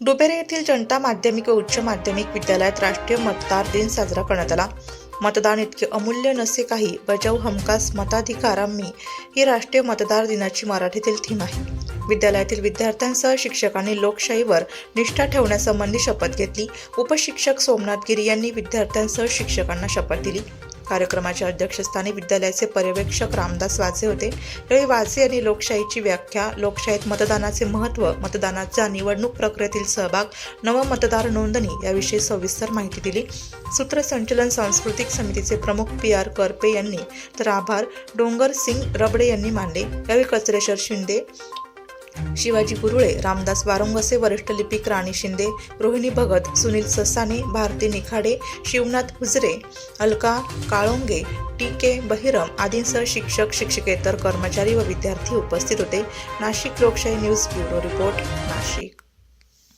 डुबेरे येथील जनता माध्यमिक व उच्च माध्यमिक विद्यालयात राष्ट्रीय मतदार दिन साजरा करण्यात आला. मतदान इतके अमूल्य नसे काही बजाव हमखास मताधिकार आम्ही ही राष्ट्रीय मतदार दिनाची मराठीतील थीम आहे. विद्यालयातील विद्यार्थ्यांसह शिक्षकांनी लोकशाहीवर निष्ठा ठेवण्यासंबंधी शपथ घेतली. उपशिक्षक सोमनाथ गिरी यांनी विद्यार्थ्यांसह शिक्षकांना शपथ दिली. कार्यक्रमाच्या अध्यक्षस्थानी विद्यालयाचे पर्यवेक्षक रामदास वाजे होते. यावेळी वाझे यांनी लोकशाहीची व्याख्या लोकशाहीत मतदानाचे महत्त्व मतदानाचा निवडणूक प्रक्रियेतील सहभाग नवमतदार नोंदणी याविषयी सविस्तर माहिती दिली. सूत्रसंचलन सांस्कृतिक समितीचे प्रमुख पी आर करपे यांनी तर आभार डोंगर सिंग रबडे यांनी मानले. यावेळी कचरेश्वर शिंदे शिवाजी गुरुळे रामदास वारंगसे वरिष्ठ लिपिक राणी शिंदे रोहिणी भगत सुनील ससाने भारती निखाडे शिवनाथ हुजरे अलका काळोंगे टी के बहिरम आदींसह शिक्षक शिक्षकेतर कर्मचारी व विद्यार्थी उपस्थित होते. नाशिक लोकशाही न्यूज ब्युरो रिपोर्ट नाशिक.